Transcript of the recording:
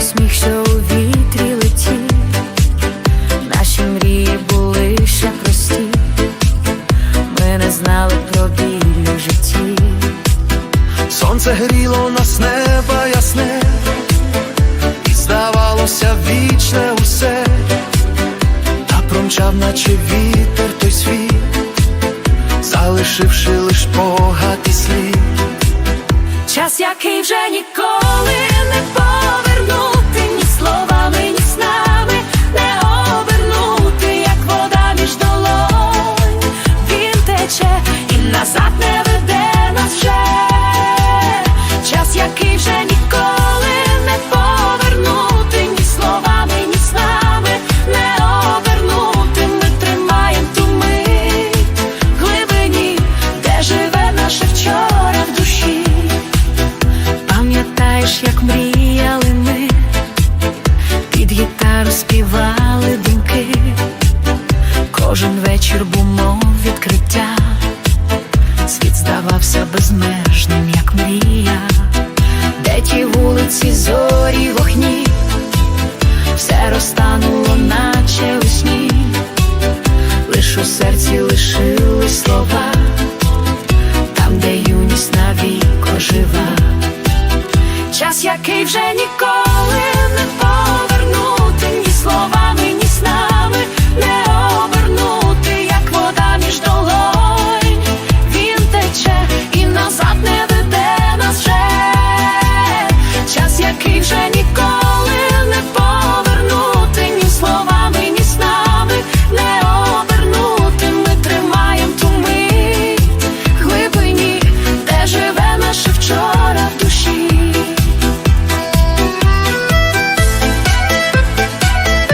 сміх, що у вітрі летів, наші мрії були ще прості, ми не знали про біль у житті. Сонце гріло нас неба ясне, і здавалося вічне усе, та промчав, наче вітер той світ, залишивши лиш погатий слід. Час, який вже ніколи не повернути, ні словами, ні снами не обернути, як вода між долонь, він тече і назад не Кожен вечір був мов відкриття, світ здавався безмежним, як мрія, де ті вулиці, зорі, вогні, все розтануло, наче у сні, лиш у серці лишились слова, там, де юність навіко жива, час, який вже ніколи.